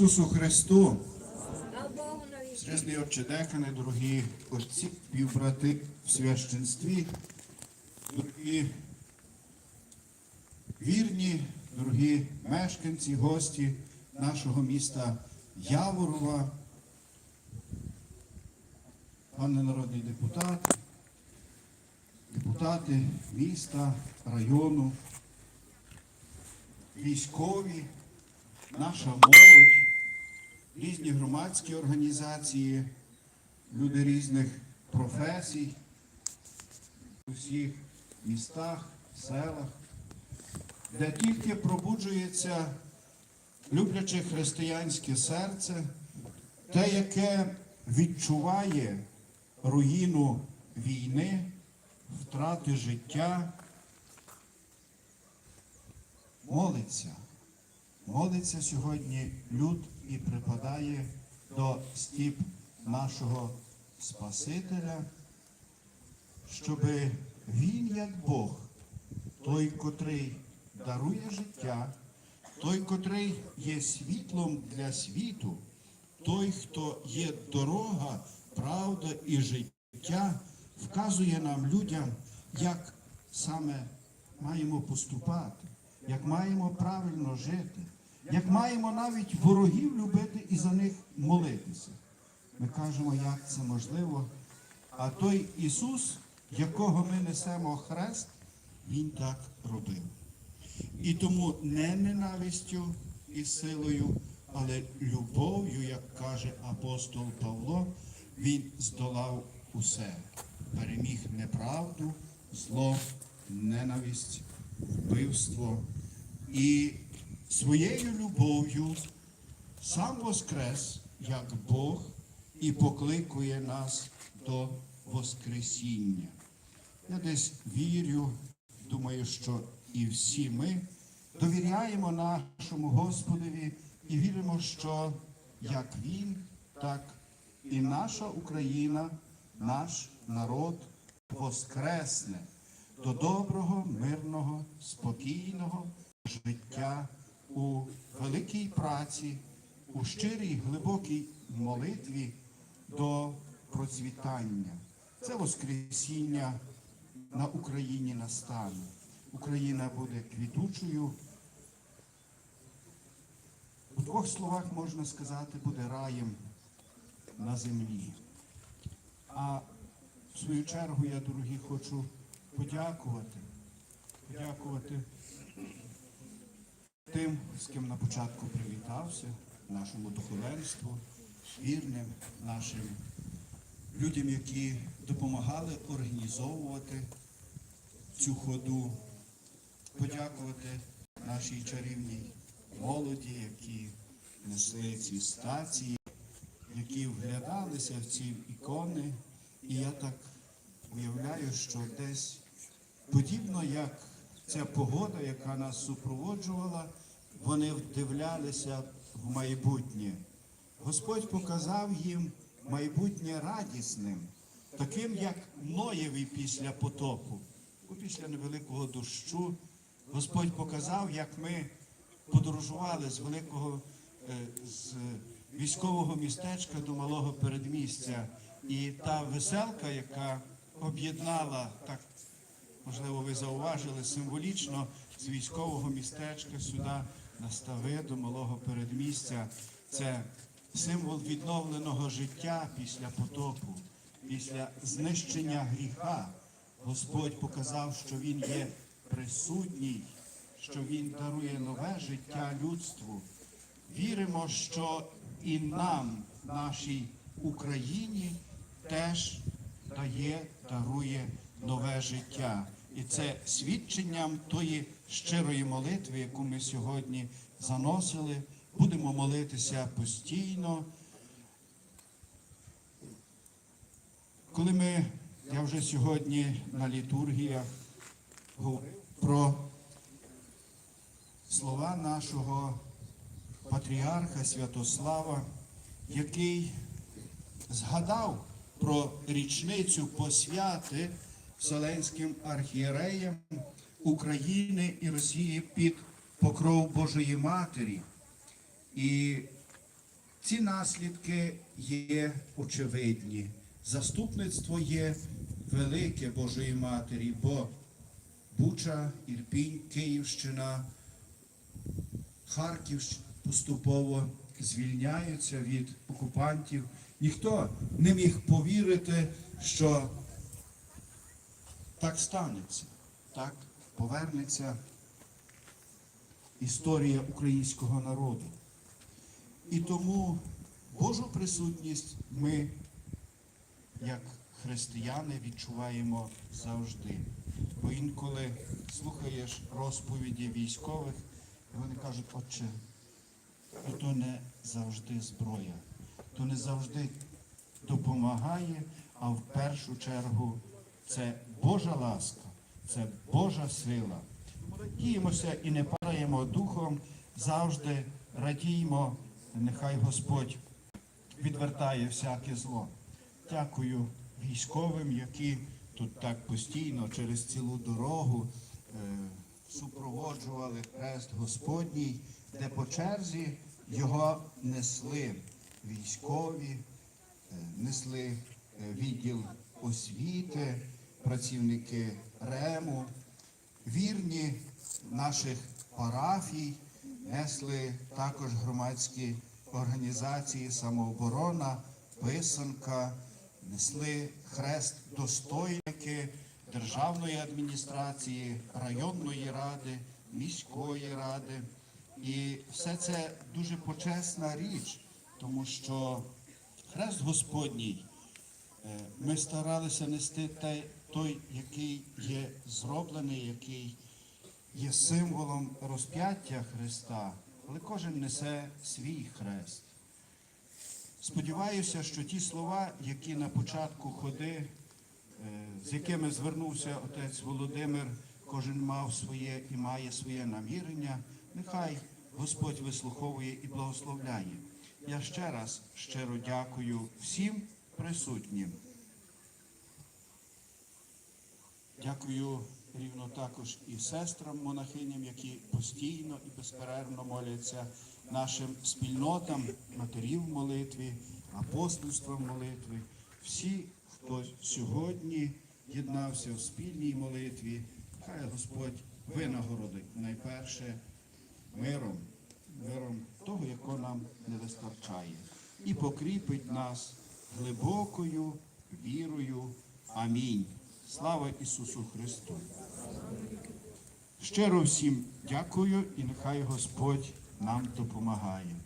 Ісусу Христу! Богу отче декане, дорогі отці, співбрати в священстві, дорогі вірні, дорогі мешканці, гості нашого міста Яворова, пане народний депутат, депутати міста, району, військові, наша молодь різні громадські організації, люди різних професій у всіх містах, селах, де тільки пробуджується любляче християнське серце, те, яке відчуває руїну війни, втрати життя, молиться. Молиться сьогодні люд і припадає до стіп нашого Спасителя, щоб Він, як Бог, той, котрий дарує життя, той, котрий є світлом для світу, той, хто є дорога, правда і життя, вказує нам людям, як саме маємо поступати, як маємо правильно жити, як маємо навіть ворогів любити і за них молитися. Ми кажемо, як це можливо. А той Ісус, якого ми несемо хрест, Він так робив. І тому не ненавистю і силою, але любов'ю, як каже апостол Павло, він здолав усе, переміг неправду, зло, ненависть, вбивство. І своєю любов'ю сам воскрес, як Бог, і покликує нас до Воскресіння. Я десь вірю, думаю, що і всі ми довіряємо нашому Господові і віримо, що як Він, так і наша Україна, наш народ воскресне до доброго, мирного, спокійного життя у великій праці, у щирій глибокій молитві до процвітання. Це Воскресіння на Україні настане. Україна буде квітучою. У двох словах можна сказати, буде раєм на землі. А в свою чергу я, дорогі, хочу подякувати. Подякувати тим, з ким на початку привітався, нашому духовенству, вірним нашим людям, які допомагали організовувати цю ходу, подякувати нашій чарівній молоді, які несли ці стації, які вглядалися в ці ікони. І я так уявляю, що десь подібно як ця погода, яка нас супроводжувала, вони вдивлялися в майбутнє. Господь показав їм майбутнє радісним, таким, як Ноєві після потопу. Після невеликого дощу Господь показав, як ми подорожували з великого е, з військового містечка до малого передмістя. І та веселка, яка об'єднала так можливо, ви зауважили символічно з військового містечка сюди на стави до малого передмістя. Це символ відновленого життя після потопу, після знищення гріха. Господь показав, що Він є присутній, що Він дарує нове життя людству. Віримо, що і нам, нашій Україні, теж дає, дарує нове життя. І це свідченням тої щирої молитви, яку ми сьогодні заносили. Будемо молитися постійно. Коли ми, я вже сьогодні на літургіях говорив про слова нашого патріарха Святослава, який згадав про річницю посвяти Вселенським архієреям України і Росії під покров Божої Матері. І Ці наслідки є очевидні. Заступництво є велике Божої Матері, бо Буча, Ірпінь, Київщина, Харків поступово звільняються від окупантів. Ніхто не міг повірити, що так станеться, так повернеться історія українського народу. І тому Божу присутність ми, як християни, відчуваємо завжди. Бо інколи слухаєш розповіді військових, і вони кажуть, отче, то не завжди зброя, то не завжди допомагає, а в першу чергу це Божа ласка, це Божа сила. Радіємося і не падаємо духом, завжди радіємо, нехай Господь відвертає всяке зло. Дякую військовим, які тут так постійно через цілу дорогу е, супроводжували хрест Господній, де по черзі його несли військові, е, несли е, відділ освіти, працівники РЕМу, вірні наших парафій, несли також громадські організації самооборона, писанка, несли хрест достойники державної адміністрації, районної ради, міської ради. І все це дуже почесна річ, тому що хрест Господній Е, Ми старалися нести те- той, який є зроблений, який є символом розп'яття Христа, але кожен несе свій хрест. Сподіваюся, що ті слова, які на початку ходи, е, з якими звернувся отець Володимир, кожен мав своє і має своє намірення, нехай Господь вислуховує і благословляє. Я ще раз щиро дякую всім присутнім. Дякую рівно також і сестрам монахиням, які постійно і безперервно моляться нашим спільнотам, матерів молитві, апостольства в молитві. Всі, хто сьогодні єднався в спільній молитві, хай Господь винагородить найперше миром, миром того, якого нам не вистачає, і покріпить нас глибокою вірою. Амінь. Слава Ісусу Христу! Щиро всім дякую і нехай Господь нам допомагає.